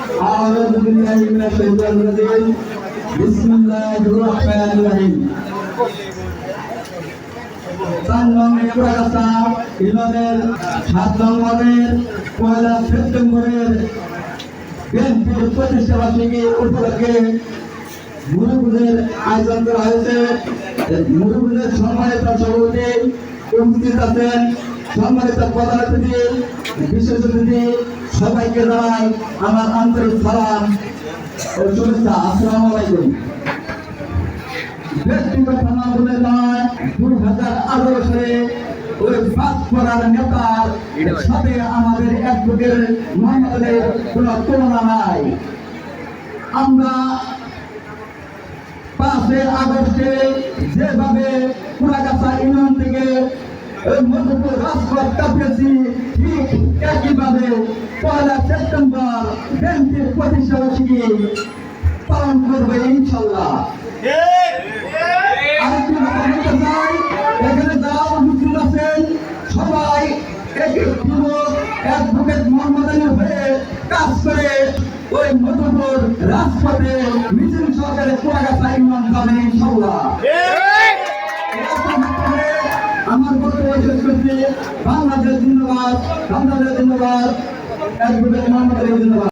أعوذ بالله من الشيطان الرجيم بسم الله الرحمن الرحيم চার নং এলাকা ইমামের সাত নম্বরের পয়লা সেপ্টেম্বরের বিএনপির প্রতিষ্ঠা বার্ষিকী উপলক্ষে মুরুবুদের আয়োজন করা হয়েছে মুরুবুদের সম্মানিত সভাপতি উপস্থিত আছেন সম্মানিত প্রধান অতিথি বিশেষ অতিথি সবাইকে জানাই আমার আন্তরিক সালাম ও শুভেচ্ছা। আসসালামু আলাইকুম। ব্যক্তিগত নাম বলে নয় দুই হাজার আঠারো সালে ওই করার নেতার সাথে আমাদের কোনো তুলনা নাই। আমরা পাঁচে আগস্টে যেভাবে পুরাগাছা ইউনিয়ন থেকে রাজপথ কাঁপিয়েছি একইভাবে পয়লা সেপ্টেম্বর ব্যাংকের প্রতিষ্ঠা বার্ষিকী পালন করবে ইনশাল্লাহ পুরো অ্যাডভোকেট মোহাম্মদ হয়ে কাজ করে ওই মধুপুর রাজপথে মিছিল সরকারের কুয়াগাছা ইউনিয়ন যাবে ইনশাল্লাহ বাংলাদেশ জিন্দাবাদ বাংলাদেশ জিন্দাবাদ অ্যাডভোকেট মোহাম্মদ জিন্দাবাদ।